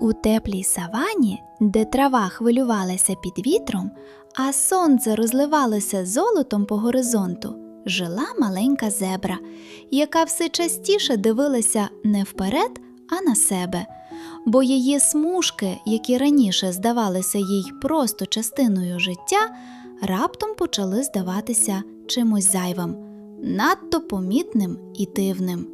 У теплій савані, де трава хвилювалася під вітром, а сонце розливалося золотом по горизонту, жила маленька зебра, яка все частіше дивилася не вперед, а на себе, бо її смужки, які раніше здавалися їй просто частиною життя, раптом почали здаватися чимось зайвим, надто помітним і дивним.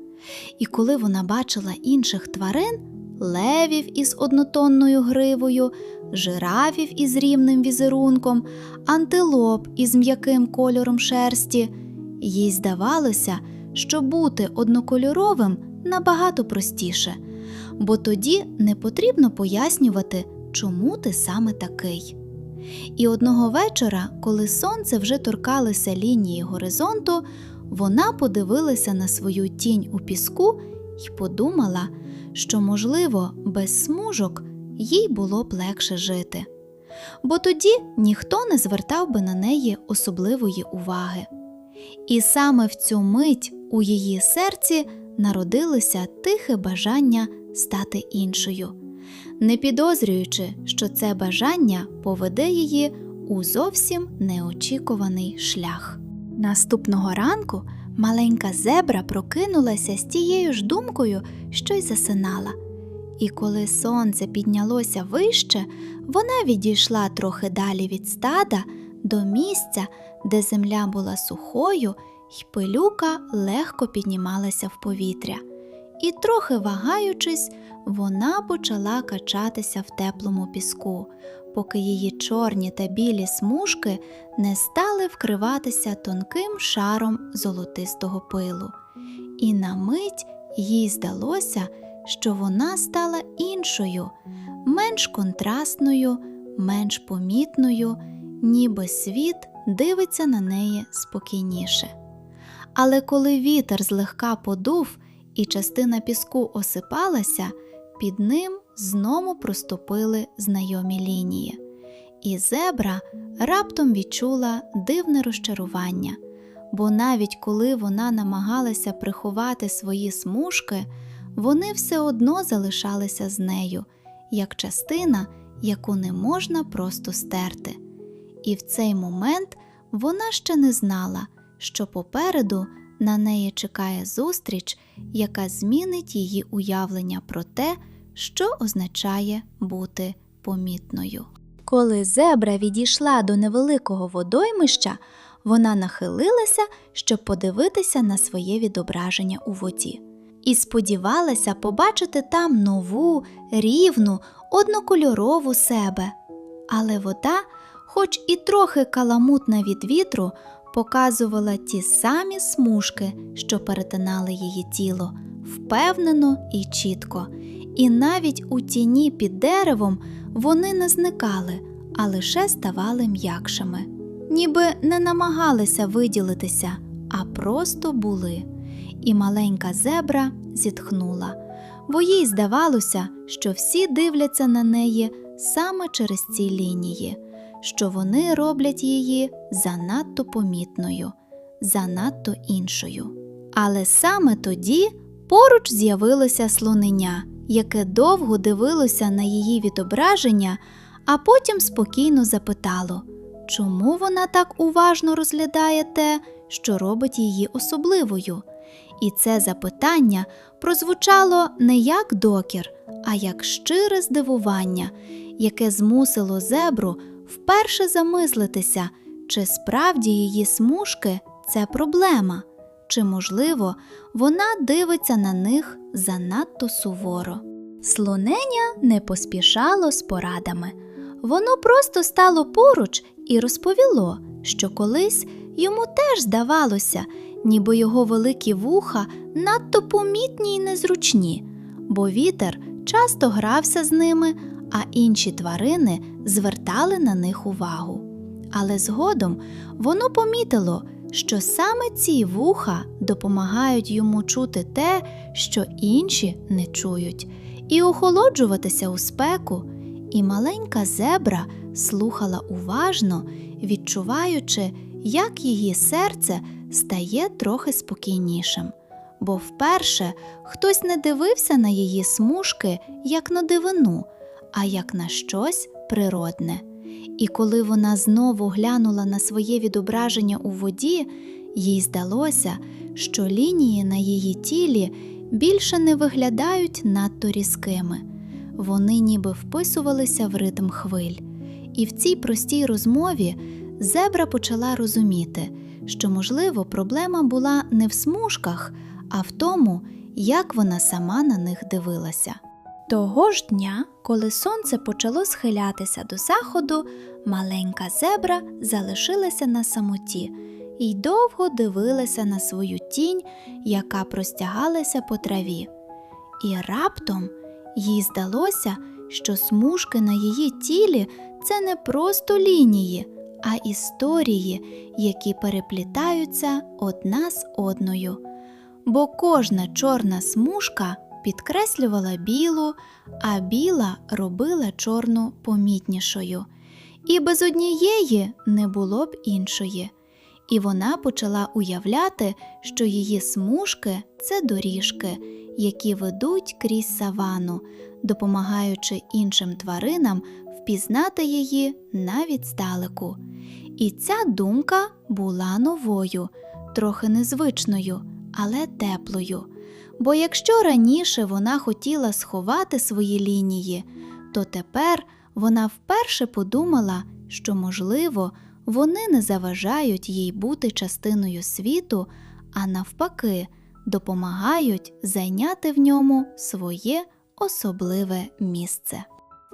І коли вона бачила інших тварин, левів із однотонною гривою, жирафів із рівним візерунком, антилоп із м'яким кольором шерсті, їй здавалося, що бути однокольоровим набагато простіше, бо тоді не потрібно пояснювати, чому ти саме такий. І одного вечора, коли сонце вже торкалося лінії горизонту, вона подивилася на свою тінь у піску і подумала, що, можливо, без смужок їй було б легше жити. Бо тоді ніхто не звертав би на неї особливої уваги. І саме в цю мить у її серці народилося тихе бажання стати іншою, не підозрюючи, що це бажання поведе її у зовсім неочікуваний шлях. Наступного ранку маленька зебра прокинулася з тією ж думкою, що й засинала. І коли сонце піднялося вище, вона відійшла трохи далі від стада до місця, де земля була сухою, й пилюка легко піднімалася в повітря. І, трохи вагаючись, вона почала качатися в теплому піску, поки її чорні та білі смужки не стали вкриватися тонким шаром золотистого пилу. І на мить їй здалося, що вона стала іншою, менш контрастною, менш помітною, ніби світ дивиться на неї спокійніше. Але коли вітер злегка подув і частина піску осипалася, під ним знову проступили знайомі лінії. І зебра раптом відчула дивне розчарування, бо навіть коли вона намагалася приховати свої смужки, вони все одно залишалися з нею, як частина, яку не можна просто стерти. І в цей момент вона ще не знала, що попереду на неї чекає зустріч, яка змінить її уявлення про те, що означає бути помітною. Коли зебра відійшла до невеликого водоймища, вона нахилилася, щоб подивитися на своє відображення у воді, і сподівалася побачити там нову, рівну, однокольорову себе. Але вода, хоч і трохи каламутна від вітру, показувала ті самі смужки, що перетинали її тіло, впевнено і чітко, і навіть у тіні під деревом вони не зникали, а лише ставали м'якшими, ніби не намагалися виділитися, а просто були. І маленька зебра зітхнула, бо їй здавалося, що всі дивляться на неї саме через ці лінії, що вони роблять її занадто помітною, занадто іншою. Але саме тоді поруч з'явилося слонення, яке довго дивилося на її відображення, а потім спокійно запитало, чому вона так уважно розглядає те, що робить її особливою. І це запитання прозвучало не як докір, а як щире здивування, яке змусило зебру вперше замислитися, чи справді її смужки це проблема, чи, можливо, вона дивиться на них занадто суворо. Слонення не поспішало з порадами. Воно просто стало поруч і розповіло, що колись йому теж здавалося, ніби його великі вуха надто помітні й незручні, бо вітер часто грався з ними, а інші тварини звертали на них увагу. Але згодом воно помітило, що саме ці вуха допомагають йому чути те, що інші не чують, і охолоджуватися у спеку. І маленька зебра слухала уважно, відчуваючи, як її серце стає трохи спокійнішим, бо вперше хтось не дивився на її смужки, як на дивину, а як на щось природне. І коли вона знову глянула на своє відображення у воді, їй здалося, що лінії на її тілі більше не виглядають надто різкими. Вони ніби вписувалися в ритм хвиль. І в цій простій розмові зебра почала розуміти, що, можливо, проблема була не в смужках, а в тому, як вона сама на них дивилася. Того ж дня, коли сонце почало схилятися до заходу, маленька зебра залишилася на самоті і довго дивилася на свою тінь, яка простягалася по траві. І раптом їй здалося, що смужки на її тілі це не просто лінії, а історії, які переплітаються одна з одною. Бо кожна чорна смужка підкреслювала білу, а біла робила чорну помітнішою. І без однієї не було б іншої. І вона почала уявляти, що її смужки це доріжки, які ведуть крізь савану, допомагаючи іншим тваринам впізнати її навіть здалеку. І ця думка була новою, трохи незвичною, але теплою. Бо якщо раніше вона хотіла сховати свої лінії, то тепер вона вперше подумала, що, можливо, вони не заважають їй бути частиною світу, а навпаки, допомагають зайняти в ньому своє особливе місце.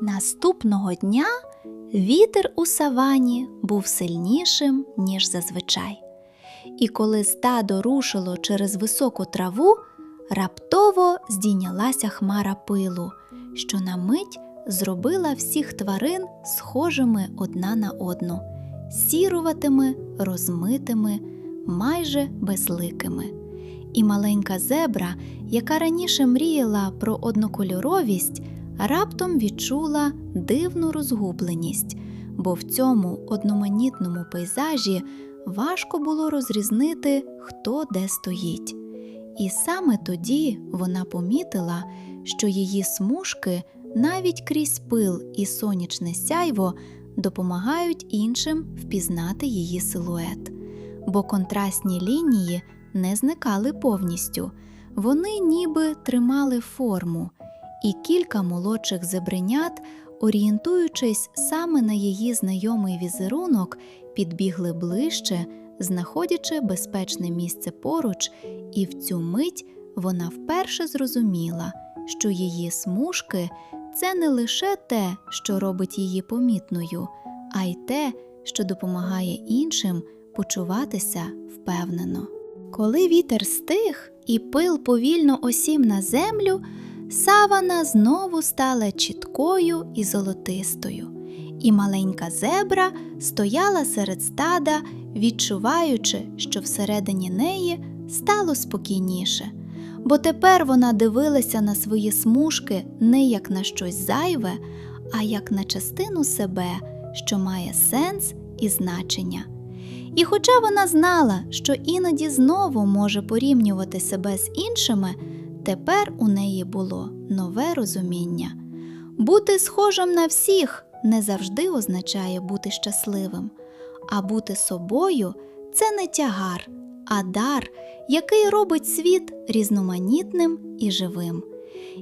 Наступного дня вітер у савані був сильнішим, ніж зазвичай. І коли стадо рушило через високу траву, раптово здійнялася хмара пилу, що на мить зробила всіх тварин схожими одна на одну, сіруватими, розмитими, майже безликими. І маленька зебра, яка раніше мріяла про однокольоровість, раптом відчула дивну розгубленість, бо в цьому одноманітному пейзажі важко було розрізнити, хто де стоїть. І саме тоді вона помітила, що її смужки навіть крізь пил і сонячне сяйво допомагають іншим впізнати її силует, бо контрастні лінії не зникали повністю, вони ніби тримали форму, і кілька молодших зебренят, орієнтуючись саме на її знайомий візерунок, підбігли ближче, знаходячи безпечне місце поруч, і в цю мить вона вперше зрозуміла, що її смужки це не лише те, що робить її помітною, а й те, що допомагає іншим почуватися впевнено. Коли вітер стих і пил повільно осів на землю, савана знову стала чіткою і золотистою, і маленька зебра стояла серед стада, відчуваючи, що всередині неї стало спокійніше, бо тепер вона дивилася на свої смужки не як на щось зайве, а як на частину себе, що має сенс і значення. І хоча вона знала, що іноді знову може порівнювати себе з іншими, тепер у неї було нове розуміння. Бути схожим на всіх не завжди означає бути щасливим, а бути собою це не тягар, а дар, який робить світ різноманітним і живим.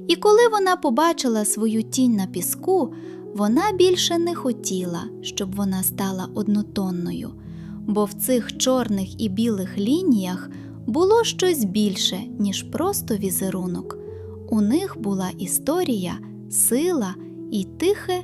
І коли вона побачила свою тінь на піску, вона більше не хотіла, щоб вона стала однотонною бо в цих чорних і білих лініях було щось більше, ніж просто візерунок. У них була історія, сила і тихе